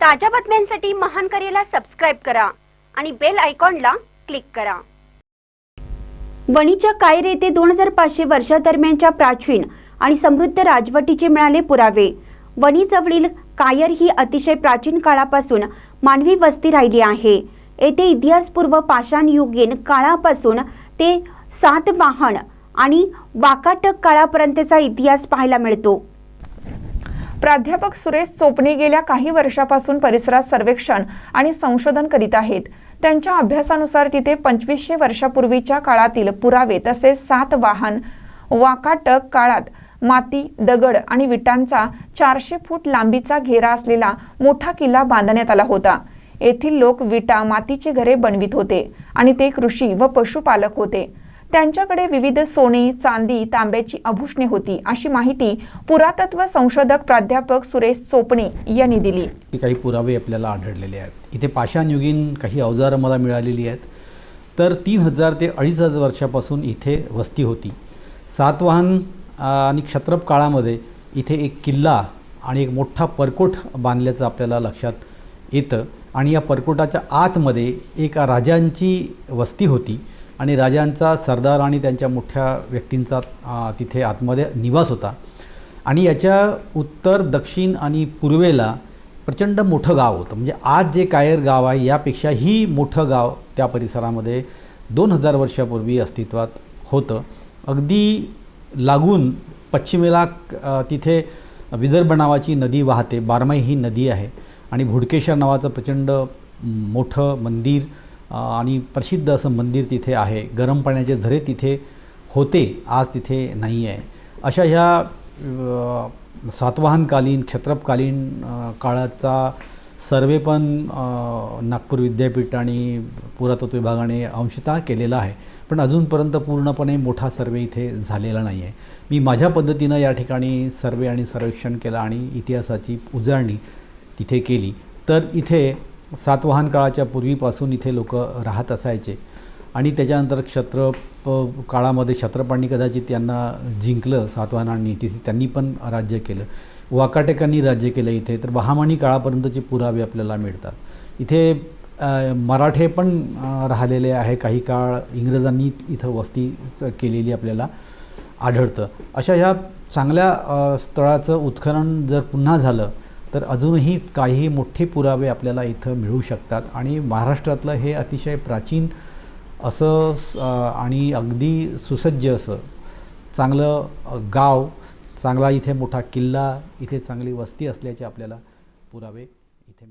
ताज्या बातम्यांसाठी महान करेला सबस्क्राईब करा आणि बेल आयकॉनला क्लिक करा. वणीच्या कायर येथे दोन हजार पाचशे वर्षादरम्यानच्या प्राचीन आणि समृद्ध राजवटीचे मिळाले पुरावे. वणीजवळील कायर ही अतिशय प्राचीन काळापासून मानवी वस्ती राहिली आहे. येथे इतिहासपूर्व पाषाणयुगीन काळापासून ते सातवाहन आणि वाकाटक काळापर्यंतचा इतिहास पाहायला मिळतो. प्राध्यापक सुरेश चोपणे गेल्या काही वर्षापासून परिसरात सर्वेक्षण आणि संशोधन करीत आहेत. त्यांच्या अभ्यासानुसार तिथे पंचवीसशे वर्षापूर्वीच्या काळातील पुरावे तसेच सात वाहन वाकाटक काळात माती दगड आणि विटांचा चारशे फूट लांबीचा घेरा असलेला मोठा किल्ला बांधण्यात आला होता. येथील लोक विटा मातीची घरे बनवित होते आणि ते कृषी व पशुपालक होते. त्यांच्याकडे विविध सोने चांदी तांब्याची आभूषणे होती अशी माहिती पुरातत्व संशोधक प्राध्यापक सुरेश चोपणे यांनी दिली. काही पुरावे आपल्याला आढळलेले आहेत. इथे पाषाणयुगीन काही अवजारं मला मिळालेली आहेत. तर तीन हजार ते अडीच हजार वर्षापासून इथे वस्ती होती. सातवाहन आणि क्षत्रप काळामध्ये इथे एक किल्ला आणि एक मोठा परकोट बांधल्याचं आपल्याला लक्षात येतं. आणि या परकोटाच्या आतमध्ये एका राजांची वस्ती होती. आणि राजांचा सरदार आणि त्यांच्या मोठ्या व्यक्तींचा तिथे आतमध्ये निवास होता. आणि याच्या उत्तर दक्षिण आणि पूर्वेला प्रचंड मोठं गाव होतं. म्हणजे आज जे कायर गाव आहे यापेक्षाही मोठं गाव त्या परिसरामध्ये दोन हजार वर्षापूर्वी अस्तित्वात होतं. अगदी लागून पश्चिमेला तिथे विदर्भ नावाची नदी वाहते. बारमाई ही नदी आहे. आणि भुडकेश्वर नावाचं प्रचंड मोठं मंदिर आणि प्रसिद्ध असं मंदिर तिथे आहे. गरम पाण्याचे झरे तिथे होते आज तिथे नाही आहे. अशा ह्या सातवाहनकालीन क्षत्रपकालीन काळाचा सर्वे पण नागपूर विद्यापीठ आणि पुरातत्व विभागाने अंशतः केलेला आहे. पण अजूनपर्यंत पूर्णपणे मोठा सर्वे इथे झालेला नाही आहे. मी माझ्या पद्धतीनं या ठिकाणी सर्वे आणि सर्वेक्षण केलं आणि इतिहासाची उजळणी तिथे केली. तर इथे सातवाहन काळाच्या पूर्वीपासून इथे लोक राहत असायचे. आणि त्याच्यानंतर क्षत्र काळामध्ये क्षत्रपांनी कदाचित त्यांना जिंकलं सातवाहनांनी तिथे त्यांनी पण राज्य केलं. वाकाटेकांनी राज्य केलं इथे. तर बहामानी काळापर्यंतचे पुरावे आपल्याला मिळतात. इथे मराठे पण राहिलेले आहे. काही काळ इंग्रजांनी इथं वस्ती केलेली आपल्याला आढळतं. अशा ह्या चांगल्या स्थळाचं उत्खनन जर पुन्हा झालं तर अजूनही काही मोठे पुरावे आपल्याला इथं मिळू शकतात. आणि महाराष्ट्रातलं हे अतिशय प्राचीन असं स- आणि अगदी सुसज्ज असं चांगलं गाव चांगला इथे मोठा किल्ला इथे चांगली वस्ती असल्याचे आपल्याला पुरावे